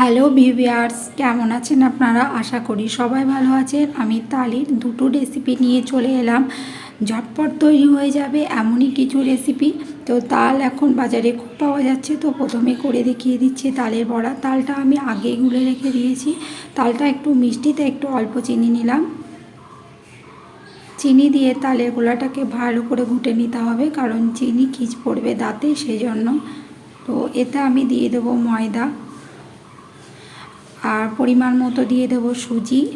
Hello ভিভিয়ার্স কেমন আছেন আপনারা? আশা করি সবাই ভালো আছেন। আমি তালির দুটো রেসিপি নিয়ে চলে এলাম। ঝটপট তৈরি হয়ে যাবে এমনই কিছু রেসিপি তো তাল এখন বাজারে খুব পাওয়া যাচ্ছে। তো প্রথমে করে দেখিয়ে দিচ্ছি তালের বড়া। তালটা আমি আগেই গুলে রেখে দিয়েছি। তালটা একটু মিষ্টিতে একটু অল্প চিনি নিলাম। চিনি দিয়ে তালের গোলাটাকে ভালো করে ঘুটে নিতে হবে, কারণ চিনি খিচ পড়বে দাঁতে সেই জন্য তো এতে আমি দিয়ে দেবো ময়দা। আর পরিমাণ মতো দিয়ে দেব সুজি।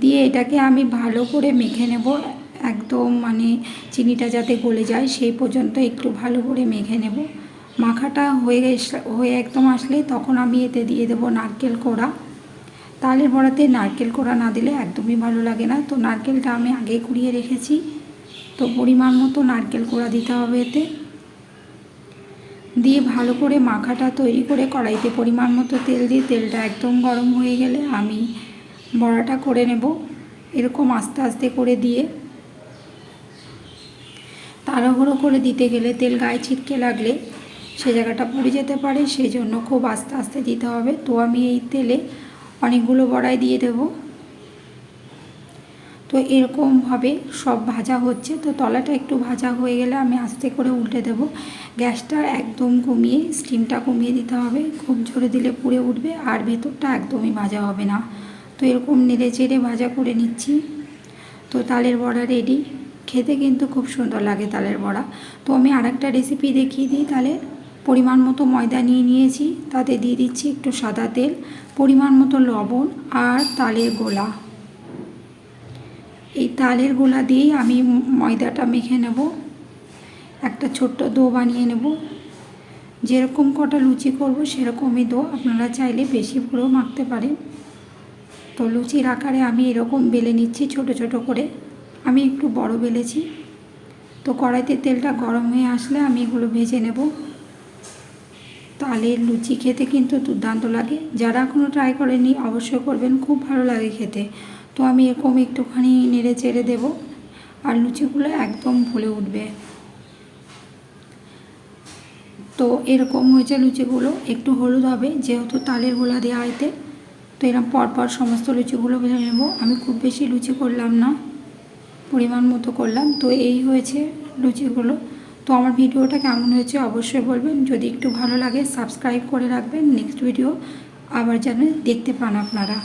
দিয়ে এটাকে আমি ভালো করে মেখে নেব। একদম মানে চিনিটা যাতে গলে যায় সেই পর্যন্ত একটু ভালো করে মেখে নেব। মাখাটা হয়ে হয়ে একদম আসলে তখন আমি এতে দিয়ে দেব নারকেল কোড়া। তালের বড়াতে নারকেল কোড়া না দিলে একদমই ভালো লাগে না। তো নারকেলটা আমি আগে কুড়িয়ে রেখেছি। তো পরিমাণ মতো নারকেল কোড়া দিতে হবে এতে। দিয়ে ভালো করে মাখাটা তৈরি করে কড়াইতে পরিমাণ মতো তেল দিয়ে তেলটা একদম গরম হয়ে গেলে আমি বড়াটা করে নেব। এরকম আস্তে আস্তে করে দিয়ে তাড়াহুড়ো করে দিতে গেলে তেল গায়ে ছিটকে লাগলে সে জায়গাটা পুড়ে যেতে পারে, সেই জন্য খুব আস্তে আস্তে দিতে হবে। তো আমি এই তেলে অনেকগুলো বড়াই দিয়ে দেবো। তো এরকমভাবে সব ভাজা হচ্ছে। তো তলাটা একটু ভাজা হয়ে গেলে আমি আস্তে করে উল্টে দেব। গ্যাসটা একদম কমিয়ে স্টিমটা কমিয়ে দিতে হবে। খুব জোরে দিলে পুড়ে উঠবে আর ভেতরটা একদমই ভাজা হবে না। তো এরকম নেড়ে চেড়ে ভাজা করে নিচ্ছি। তো তালের বড়া রেডি খেতে কিন্তু খুব সুন্দর লাগে তালের বড়া। তো আমি আরেকটা রেসিপি দেখিয়ে দিই তাহলে পরিমাণ মতো ময়দা নিয়ে নিয়েছি। তাতে দিয়ে দিচ্ছি একটু সাদা তেল, পরিমাণ মতো লবণ আর তালের গোলা। এই তালের গোলা দিয়েই আমি ময়দাটা মেখে নেব। একটা ছোট্ট দো বানিয়ে নেব। যেরকম কটা লুচি করব সেরকমই দো। আপনারা চাইলে বেশি করেও মাখতে পারেন। তো লুচির আকারে আমি এরকম বেলে নিচ্ছি ছোট ছোট করে। আমি একটু বড় বেলেছি। তো কড়াইতে তেলটা গরম হয়ে আসলে আমি এগুলো ভেজে নেব। তালের লুচি খেতে কিন্তু দুর্দান্ত লাগে। যারা এখনও ট্রাই করেনি অবশ্যই করবেন। খুব ভালো লাগে খেতে। তো আমি এরকম একটুখানি নেড়ে চেড়ে দেবো, আর লুচিগুলো একদম ফুলে উঠবে। তো এরকম হয়েছে লুচিগুলো, একটু হলুদ হবে, যেহেতু তালের গোলা দেওয়া হইতে তো এরকম পরপর সমস্ত লুচিগুলো ভেজে নেব। আমি খুব বেশি লুচি করলাম না, পরিমাণ মতো করলাম, তো এই হয়েছে লুচিগুলো। তো আমার ভিডিওটা কেমন হয়েছে অবশ্যই বলবেন। যদি একটু ভালো লাগে, সাবস্ক্রাইব করে রাখবেন। নেক্সট ভিডিও আবার যেন দেখতে পান আপনারা।